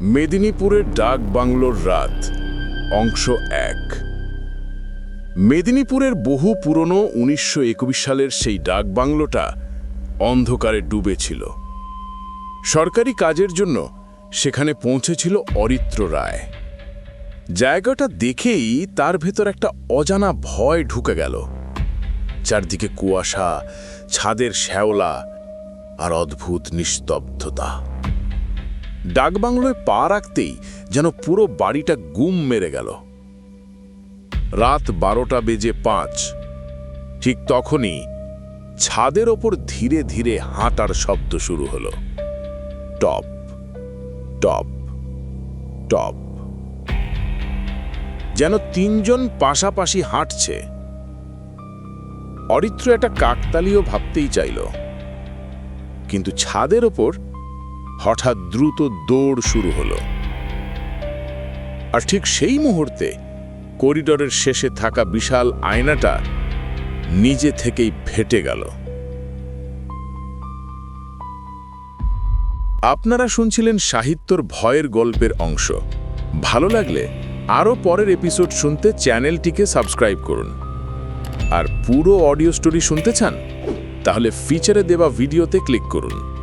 মেদিনীপুরের ডাক বাংলোর রাত, অংশ এক। মেদিনীপুরের বহু পুরনো উনিশশো একুশ সালের সেই ডাক বাংলোটা অন্ধকারে ডুবেছিল। সরকারি কাজের জন্য সেখানে পৌঁছেছিল অরিত্র রায়। জায়গাটা দেখেই তার ভেতর একটা অজানা ভয় ঢুকে গেল। চারদিকে কুয়াশা, ছাদের শ্যাওলা আর অদ্ভুত নিস্তব্ধতা। ডাকবাংলোয় পা রাখতেই যেন পুরো বাড়িটা গুম মেরে গেল। রাত বারোটা বেজে পাঁচ। ঠিক তখনই ছাদের ওপর ধীরে ধীরে হাঁটার শব্দ শুরু হলো। টপ টপ টপ। যেন তিনজন পাশাপাশি হাঁটছে। অরিত্র একটা কাকতালিও ভাবতেই চাইল। কিন্তু ছাদের ওপর হঠাৎ দ্রুত দৌড় শুরু হলো। আর ঠিক সেই মুহূর্তে করিডোরের শেষে থাকা বিশাল আয়নাটা নিজে থেকেই ফেটে গেল। আপনারা শুনছিলেন সাহিত্যর ভয়ের গল্পের অংশ। ভালো লাগলে আরও পরের এপিসোড শুনতে চ্যানেলটিকে সাবস্ক্রাইব করুন। আর পুরো অডিও স্টোরি শুনতে চান, তাহলে ফিচারে দেওয়া ভিডিওতে ক্লিক করুন।